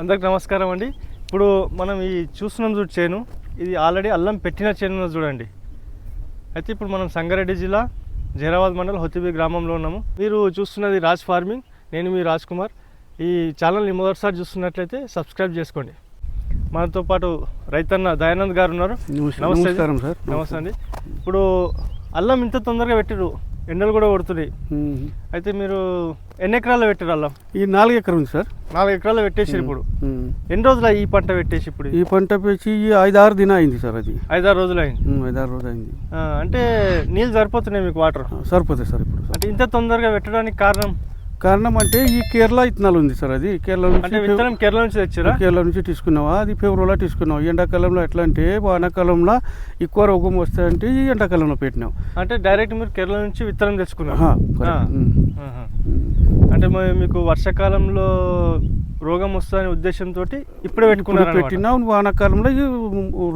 అందరికి నమస్కారం అండి. ఇప్పుడు మనం ఈ చూస్తున్నాం చూడు చేను. ఇది ఆల్రెడీ అల్లం పెట్టిన చేను చూడండి. అయితే ఇప్పుడు మనం సంగారెడ్డి జిల్లా జైరాబాద్ మండల్ హొత్తిబి గ్రామంలో ఉన్నాము. మీరు చూస్తున్నది రాజ్ ఫార్మింగ్. నేను మీ రాజ్ కుమార్. ఈ ఛానల్ని మొదటిసారి చూస్తున్నట్లయితే సబ్స్క్రైబ్ చేసుకోండి. మనతో పాటు రైతన్న దయానంద్ గారు ఉన్నారు. నమస్కారం సార్. నమస్తే అండి. ఇప్పుడు అల్లం ఇంత తొందరగా పెట్టిరు ఎండలు కూడా కొడుతున్నాయి. అయితే మీరు ఎన్ని ఎకరాల్లో పెట్టారు ఈ నాలుగు ఎకరం ఉంది సార్. నాలుగు ఎకరాల్లో పెట్టేసారు ఇప్పుడు. ఎన్ని రోజులు ఈ పంట పెట్టేసి ఇప్పుడు? ఈ పంట పేచి ఈ ఐదు ఆరు దిన అయింది సార్ అది. ఐదారు రోజులు అయింది. ఉమ్, ఐదు ఆరు రోజు అయింది అంటే నీళ్ళు సరిపోతున్నాయి మీకు వాటర్? ఆ, సరిపోతుంది సార్ ఇప్పుడు అంటే ఇంత తొందరగా పెట్టడానికి కారణం? కారణం అంటే ఈ కేరళ ఇత్తనాలు ఉంది సార్ అది. కేరళ అంటే నుంచి విత్తనం కేరళ నుంచి తెచ్చారా? కేరళ నుంచి తీసుకున్నావా? అది ఫిబ్రవరిలో తీసుకున్నాం ఎండాకాలంలో ఎట్లా అంటే వానాకాలంలో ఎక్కువ రోగం వస్తాయంటే ఈ ఎండాకాలంలో పెట్టినాం అంటే డైరెక్ట్ మీరు కేరళ నుంచి విత్తనం తెచ్చుకున్నారు. అంటే మీకు వర్షాకాలంలో రోగం వస్తుందనే ఉద్దేశంతో ఇప్పుడే పెట్టుకున్నారు పెట్టినాం వానాకాలంలో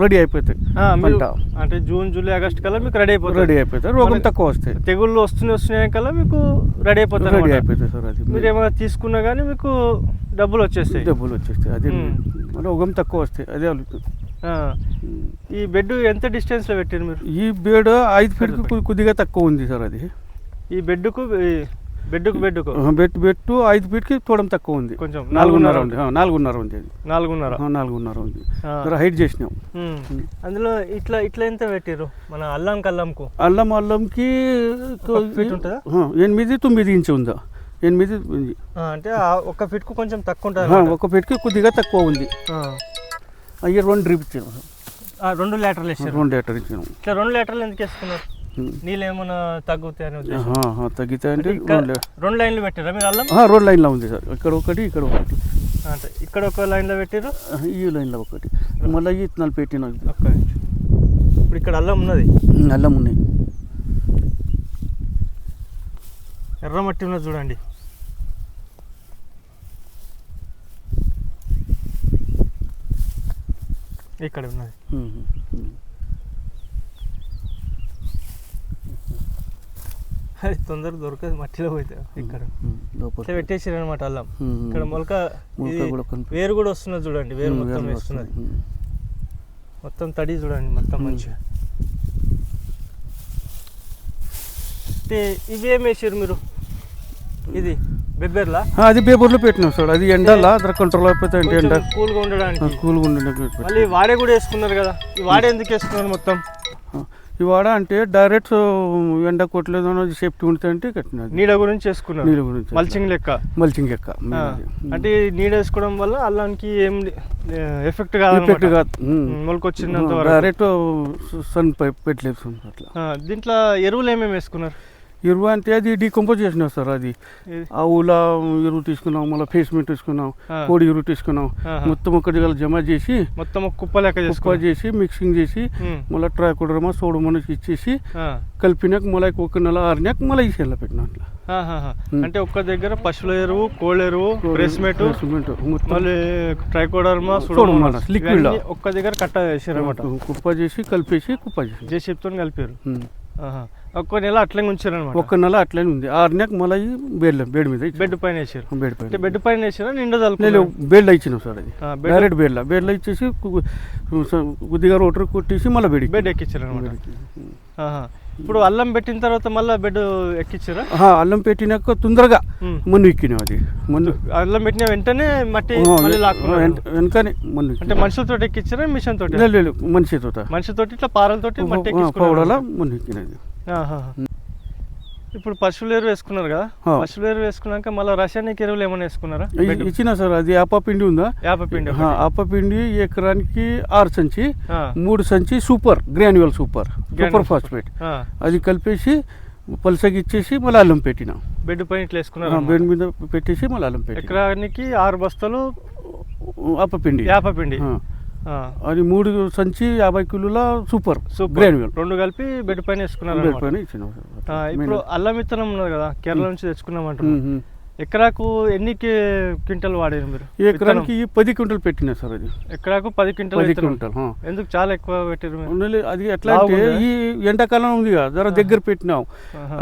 రెడీ అయిపోతాయి పంట. అంటే జూన్ జూలై ఆగస్ట్ కల్లా మీకు రెడీ అయిపోతుంది రెడీ అయిపోతాయి. రోగం తక్కువ వస్తాయి. తెగుళ్ళు వస్తున్నాయి వస్తున్నాయి కల్లా మీకు రెడీ అయిపోతుంది రెడీ. అయిపోతాయి సార్ అది. మీరు ఏమైనా తీసుకున్నా కానీ మీకు డబ్బులు వచ్చేస్తాయి. డబ్బులు వచ్చేస్తాయి. అదే. రోగం తక్కువ వస్తాయి. అదే. ఈ బెడ్ ఎంత డిస్టెన్స్లో పెట్టారు మీరు? ఈ బేడ్ ఐదు కొద్ది- కొద్దిగా తక్కువ ఉంది సార్ అది. ఈ బెడ్కు బెడ్కు బెడ్కు బెట్ బెట్టు ఐదు ఫీట్కి చూడడం తక్కువ ఉంది. కొంచెం నాలుగున్నర ఉంది. నాలుగున్నర ఉంది నాలుగున్నర? నాలుగున్నర ఉంది. హైట్ చేసినాం. అందులో ఇట్లా ఇట్లా ఎంత పెట్టారు మన అల్లం కల్లంకు? అల్లం అల్లంకి ఒక ఎనిమిది తొమ్మిది ఇంచు ఉందా? ఎనిమిది అంటే ఆ ఒక్క ఫిట్కు కొంచెం తక్కువ ఉంటుంది. ఒక ఫీట్కి కొద్దిగా తక్కువ ఉంది. అయ్యి రెండు డ్రిప్ ఇచ్చాము ఆ, రెండు లీటర్లు వేసారు రెండు లీటర్ ఇచ్చాము ఇట్లా రెండు లీటర్లు ఎందుకు వేసుకున్నారు. నీళ్ళు ఏమైనా తగ్గుతాయి అనే ఉద్దేశం? ఆహా, ఆహా, తగ్గితే అంటే రెండు లైన్లు పెట్టారా మీరు అల్లం? రెండు లైన్లో ఉంది సార్. ఇక్కడ ఒకటి ఇక్కడ ఒకటి. అంటే ఇక్కడ ఒక లైన్లో పెట్టారు ఈ లైన్లో ఒకటి. మళ్ళీ ఈ ఇత్తనాలు పెట్టిన. ఇప్పుడు ఇక్కడ అల్లం ఉన్నది? అల్లం ఉన్నాయి ఎర్ర మట్టి ఉన్నది చూడండి. ఇక్కడ ఉన్నది. అది తొందరగా దొరకదు మట్టిలో పోతే ఇక్కడ. ఇట్లా పెట్టేసారు అనమాట అల్లం. ఇక్కడ మొలక వేరు కూడా వస్తున్నది చూడండి వేరు మొత్తం వేస్తున్నది. మొత్తం. తడి చూడండి మొత్తం. మంచిగా. అంటే ఇవి ఏం వేసారు మీరు? ఇది బెబ్బెర్లా? అది పేపర్లో పెట్టినాం సార్ అది ఎండలా అದ್ರ కంట్రోల్ అయిపోతే అంటే ఎండ? కూల్గా ఉండడానికి. కూల్గా ఉండడానికి. మళ్ళీ వాడే కూడా వేసుకున్నారు కదా ఈ వాడే ఎందుకు వేసుకున్నారు మొత్తం? ఈ వాడ అంటే డైరెక్ట్ ఎండ కొట్టలేదు సేఫ్టీ ఉంటుంది అంటే కట్టినది. నీడ గురించి వేసుకున్నారు నీళ్ళ గురించి మల్చింగ్ లెక్క? మల్చింగ్ ఎక్క ఆ, అంటే నీడ వేసుకోవడం వల్ల అల్లానికి ఏం ఎఫెక్ట్ ఎఫెక్ట్ కాదు కాదు. ఉమ్. మొలకొచ్చినంత డైరెక్ట్ సన్ పైప్ పెట్టలేదు అట్లా దీంట్లో ఎరువులు ఏమేమి వేసుకున్నారు? ఎరువు అంటే అది డీకంపోజ్ చేసినాం సార్ అది ఆవుల ఎరువు తీసుకున్నాం మళ్ళీ ఫేస్మెంట్ తీసుకున్నాం. కోడి ఎరువు తీసుకున్నాం. మొత్తం ఒక దగ్గర జమ చేసి మొత్తం కుప్ప లెక్క కుప్ప చేసి మిక్సింగ్ చేసి. మళ్ళీ ట్రైకోడర్మా సోడమనకి ఇచ్చేసి. కలిపినాక మళ్ళీ ఒక నెల ఆరినాక మళ్ళీ ఈ చేనులో పెట్టినా అట్లా. అంటే ఒక్క దగ్గర పశువుల ఎరువు కోళ్ళ ఎరువు ప్రెస్మేట్ సిమెంట్ మొత్తం మళ్ళీ ట్రైకోడర్మా సూడోమోనాస్, liquid లో. ఒక్క దగ్గర కట్ట చేసారు అనమాట కుప్ప చేసి కలిపేసి కుప్ప చేసి జేసీప్తో కలిపారు ఉమ్. ఆహా. ఒక్క నెల అట్లనే ఉంచారు అనమాట ఒక్క నెల అట్లనే ఉంది. ఆరినాక మళ్ళీ ఈ బేడ్ బేడ్ మీద. బెడ్ పైన వేసారు. బేడ్ పైన బెడ్ పైన వేసారా నిండా నేను చల్లుకున్నారు బేడ్లో ఇచ్చినాం సార్ అది. బెడ్ డైరెక్ట్ బేడ్లో బేడ్లో ఇచ్చేసి కొద్దిగా రోటర్ కొట్టేసి మళ్ళీ బేడి బెడ్ ఎక్కించారు అనమాట ఇప్పుడు అల్లం పెట్టిన తర్వాత మళ్ళీ బెడ్ ఎక్కించారా? అల్లం పెట్టినాక తొందరగా. మన్ను ఎక్కినాం అది. మన్ను అల్లం పెట్టిన వెంటనే మట్టి మళ్ళీ వెనకనే మన్ను అంటే మనుషులతో ఎక్కించారా మిషన్ తోటి? లేదు లేదు మనిషి తోట. మనిషితోటి ఇట్లా పారలతోటి మట్టి పౌడల మన్ను ఎక్కినది. ఇప్పుడు పశువుల ఎరువు వేసుకున్నారు కదా. పశువుల ఎరువు వేసుకున్నాక మళ్ళీ రసాయనిక ఎరువులు ఏమైనా వేసుకున్నారా ఇచ్చిన సార్ అది ఆప పిండి ఉందా యాప పిండి ఆ, ఆప పిండి ఎకరానికి ఆరు సంచి. మూడు సంచి super granular super super. Phosphate. అది కలిపేసి పలసకి ఇచ్చేసి మళ్ళీ అల్లం పెట్టిన బెడ్ పైన ఇట్లా వేసుకున్నారు బెడ్ మీద పెట్టేసి మళ్ళీ అల్లం పెట్టిన ఎకరానికి ఆరు బస్తాలు ఆప పిండి యాప పిండి ఆ. ఆ. అది మూడు సంచి యాభై కిలోల సూపర్. సూపర్. రెండు కలిపి బెడ్ పైన వేసుకున్నారు బెడ్. పైన ఇచ్చినాం. ఇప్పుడు అల్లం విత్తనం ఉన్నది కదా కేరళ నుంచి తెచ్చుకున్నాం అంటున్నాం. ఎకరాకు ఎన్ని క్వింటల్ వాడారు మీరు ఈ ఎకరానికి పది క్వింటల్ పెట్టినా సార్ అది? ఎకరాకు పది క్వింటల్ పది. క్వింటల్. ఎందుకు చాలా ఎక్కువ పెట్టారు అది ఎట్లా అంటే? ఈ ఎండాకాలం ఉంది కదా జర దగ్గర పెట్టినాం.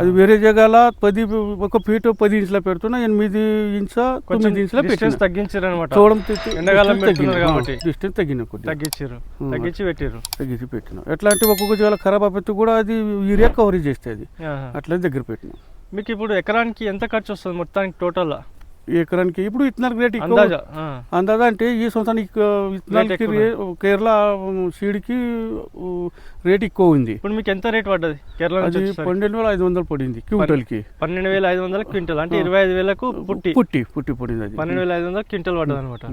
అది వేరే జగాల పది ఒక ఫీట్ పది ఇంచుల పెడుతున్నా ఎనిమిది ఇంచ తొమ్మిది ఇంచుల డిస్టెన్స్ తగ్గించారు అనమాట చూడడం ఎండాకాలం పెడుతున్నారు కాబట్టి. డిస్టెన్స్ తగ్గిన తగ్గించారు. తగ్గించి పెట్టారు తగ్గించి పెట్టిన ఎట్లా అంటే ఒక్కొక్క జగాల ఖరాబ్ అయిపోతే కూడా అది యూరియా కవరేజ్ చేస్తే అది. అట్లా దగ్గర పెట్టిన మీకు ఇప్పుడు ఎకరానికి ఎంత ఖర్చు వస్తుంది మొత్తానికి టోటల్? ఎకరానికి ఇప్పుడు విత్తనాలకు రేట్ ఎక్కువ. అందాజా అంటే ఈ సంవత్సరానికి కేరళ సీడ్కి రేట్ ఎక్కువ ఉంది. ఇప్పుడు మీకు ఎంత రేట్ పడ్డది? కేరళ అది? పన్నెండు వేల ఐదు వందలు పడింది క్వింటల్కి. పన్నెండు వేల ఐదు వందల క్వింటల్ అంటే. ఇరవై ఐదు వేలకు పుట్టి. పుట్టి పుట్టి పడింది అది. పన్నెండు వేల ఐదు వందల క్వింటల్ పడ్డది అనమాట.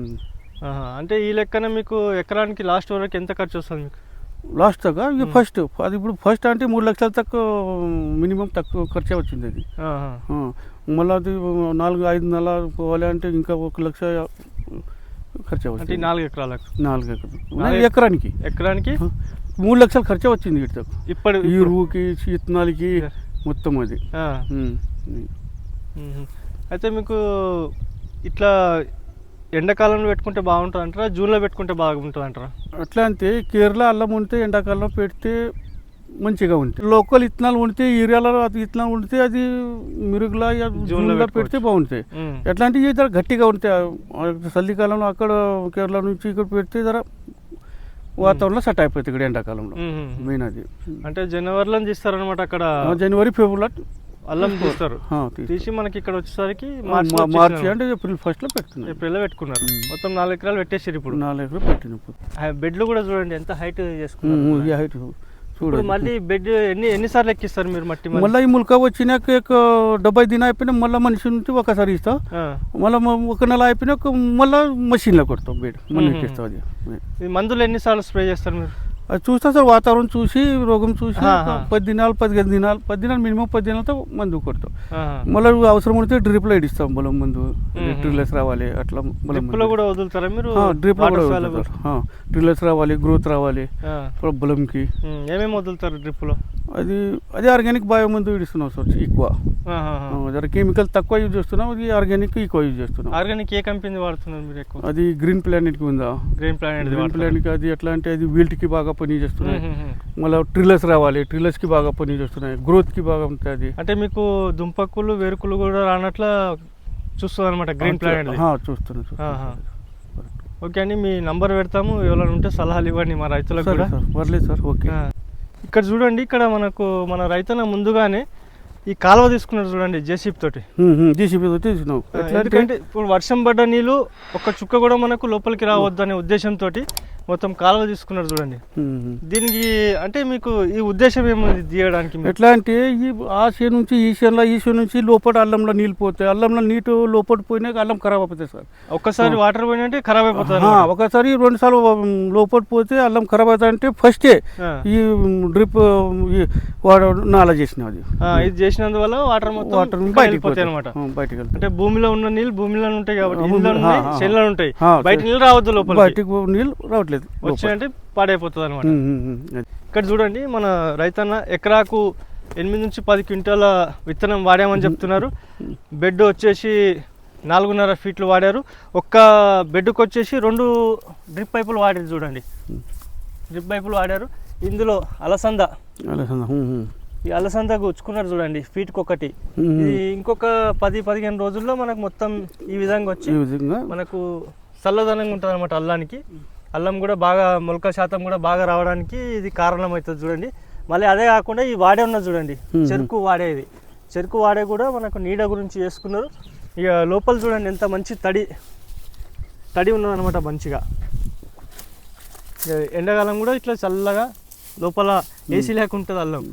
అంటే ఈ లెక్కన మీకు ఎకరానికి లాస్ట్ వరకు ఎంత ఖర్చు వస్తుంది మీకు? లాస్ట్ దాకా ఇక ఉమ్. ఫస్ట్. అది ఇప్పుడు ఫస్ట్ అంటే మూడు లక్షల తక్కువ మినిమం తక్కువ ఖర్చే వచ్చింది అది. మళ్ళీ అది నాలుగు ఐదు నెలల పోవాలి అంటే ఇంకా ఒక లక్ష ఖర్చే వచ్చింది నాలుగు ఎకరాలకు? నాలుగు ఎకరాలు. ఎకరానికి. ఎకరానికి? మూడు లక్షలు ఖర్చే వచ్చింది వీటితో ఇప్పటి ఈ రూకి విత్తనాలకి Yeah. మొత్తం అది. అయితే మీకు ఇట్లా ఎండాకాలంలో పెట్టుకుంటే బాగుంటుంది అంటారా జూన్లో పెట్టుకుంటే బాగుంటుంది అంటారా అట్లా అంటే కేరళ అల్లం ఉంటే ఎండాకాలంలో పెడితే మంచిగా ఉంటుంది లోకల్ ఇత్తనాలు ఉంటే ఏరియాలో అది ఇత్తనాలు ఉంటే అది మిరుగులా జూన్లో పెడితే. బాగుంటాయి. ఎట్లా అంటే గట్టిగా ఉంటాయి చలికాలంలో అక్కడ కేరళ నుంచి ఇక్కడ పెడితే ధర వాతావరణంలో సెట్ అయిపోతుంది ఇక్కడ ఎండాకాలంలో. మెయిన్ అది. అంటే జనవరిలో తీస్తారనమాట అక్కడ. జనవరి ఫిబ్రవరి అల్లం తీస్తారు. తీసి మనకి ఇక్కడ వచ్చేసరికి మార్చి అంటే ఏప్రిల్ ఫస్ట్లో పెడుతున్నాం ఏప్రిల్లో పెట్టుకున్నారు. మొత్తం నాలుగు ఎకరాలు పెట్టేసారు ఇప్పుడు. నాలుగు ఎకరాలు పెట్టినప్పుడు బెడ్లు కూడా చూడండి ఎంత హైట్ చేసుకున్నారు. హైట్ చూడండి. మళ్ళీ బెడ్ ఎన్ని ఎన్నిసార్లు ఎక్కిస్తారు మీరు మట్టి మళ్ళీ? ఈ ముల్క వచ్చినాక ఒక డెబ్బై దిన అయిపోయినా మళ్ళీ మనిషి నుంచి ఒకసారి ఇస్తాం. మళ్ళీ ఒక నెల అయిపోయినాక మళ్ళీ మషిన్లో కొడతాం బెడ్ మళ్ళీ. ఎక్కిస్తాం అది. మందులు ఎన్నిసార్లు స్ప్రే చేస్తారు మీరు? అది చూస్తాం సార్ వాతావరణం చూసి రోగం చూసి పది దినాలు పదిహేను దినాలు పది దినాలు మినిమం పది దినాలతో మందు కొడతాం. మళ్ళీ అవసరం ఉంటే డ్రిప్లో ఇడిస్తాం బలం మందు. డ్రిల్లర్స్ రావాలి అట్లా బలం డ్రిప్పులో కూడా వదులుతారా మీరు? డ్రిప్లో కూడా డ్రిల్లర్స్ రావాలి గ్రోత్ రావాలి బలంకి. ఏమేమి వదులుతారు డ్రిప్పులో అది అది ఆర్గానిక్ బయో మందు ఇడిస్తున్నాం సార్ ఎక్కువ. జర కెమికల్ తక్కువ యూజ్ చేస్తున్నాం అది ఆర్గానిక్ ఎక్కువ యూజ్ చేస్తున్నాం. ఆర్గానిక్ ఏ కంపెనీ వాడుతున్నారు మీరు ఎక్కువ? అది గ్రీన్ ప్లానెట్కి ఉందా? గ్రీన్ ప్లానెట్ గ్రీన్ ప్లానెట్ అది ఎట్లా అంటే అది వీల్ట్కి బాగా పని చేస్తున్నాయి. మళ్ళీ ట్రిల్లర్స్ రావాలి. ట్రిల్లర్స్కి బాగా పని చేస్తున్నాయి. గ్రోత్కి బాగా ఉంటుంది. అంటే మీకు దుంపకులు వేరుకులు కూడా రానట్ల చూస్తుంది అనమాట గ్రీన్ ప్లానెట్ ఆ, చూస్తున్నా చూస్తున్నా. ఆహా. ఓకే అండి మీ నంబర్ పెడతాము. ఎవరైనా ఉంటే సలహాలు ఇవ్వండి మా రైతులకు కూడా. పర్లేదు సార్ ఓకే. ఇక్కడ చూడండి ఇక్కడ మనకు మన రైతన్న ముందుగానే ఈ కాలువ తీసుకున్నారు చూడండి జేసీబీ తోటి. ఎట్లా అంటే ఎందుకంటే ఇప్పుడు వర్షం పడ్డ నీళ్ళు ఒక చుక్క కూడా మనకు లోపలికి రావద్దు అనే ఉద్దేశంతో మొత్తం కాలువ తీసుకున్నారు చూడండి. దీనికి అంటే మీకు ఈ ఉద్దేశం ఏముంది తీయడానికి? ఎట్లా అంటే ఈ ఆ చేను నుంచి ఈ చేనులో ఈ చేను నుంచి లోపల అల్లంలో నీళ్ళు పోతాయి. అల్లంలో నీటు లోపల పోయినాక అల్లం ఖరాబ్ అయిపోతాయి సార్. ఒక్కసారి వాటర్ పోయినంటే ఖరాబ్ అయిపోతుంది. ఒకసారి రెండు సార్లు లోపల పోతే అల్లం ఖరాబ్ అవుతా అంటే ఫస్టే. ఈ డ్రిప్ నాలా చేసిన అది. ఇది చేసినందువల్ల వాటర్ మొత్తం వాటర్ బయటికి పోతాయి. అనమాట బయటికి అంటే భూమిలో ఉన్న నీళ్ళు భూమిలో ఉంటాయి కాబట్టి ఉంటాయి. బయట. నీళ్ళు రావద్దు లోపల బయటికి నీళ్ళు రావట్లేదు. లోపల. వచ్చాయంటే పాడైపోతుంది అనమాట. ఇక్కడ చూడండి మన రైతన్న ఎకరాకు ఎనిమిది నుంచి పది క్వింటాల విత్తనం వాడామని చెప్తున్నారు బెడ్ వచ్చేసి నాలుగున్నర ఫీట్లు వాడారు ఒక్క బెడ్కి వచ్చేసి రెండు డ్రిప్ పైపులు వాడారు చూడండి. డ్రిప్ పైపులు వాడారు ఇందులో అలసంద అలా సంద, ఉమ్, ఉమ్. ఈ అలసంద గుచ్చుకున్నారు చూడండి ఫీట్కి ఒకటి. ఇది ఇంకొక పది పదిహేను రోజుల్లో మనకు మొత్తం ఈ విధంగా వచ్చి మనకు చల్లదనంగా ఉంటుంది అనమాట అల్లానికి అల్లం కూడా బాగా మొలక శాతం కూడా బాగా రావడానికి ఇది కారణం అవుతుంది చూడండి. మళ్ళీ అదే కాకుండా ఈ వాడే ఉన్నది చూడండి. చెరుకు వాడేది చెరుకు వాడే కూడా మనకు నీడ గురించి చేసుకున్నారు. ఇక లోపల చూడండి ఎంత మంచి తడి తడి ఉన్నదన్నమాట మంచిగా. ఎండాకాలం కూడా ఇట్లా చల్లగా లోపల ఏసీ లేకుంటుంది అల్లం.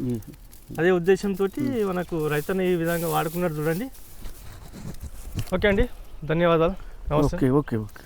అదే ఉద్దేశంతో మనకు రైతుని ఈ విధంగా వాడుకున్నారు చూడండి. ఓకే అండి. ధన్యవాదాలు. నమస్తే. Okay okay okay.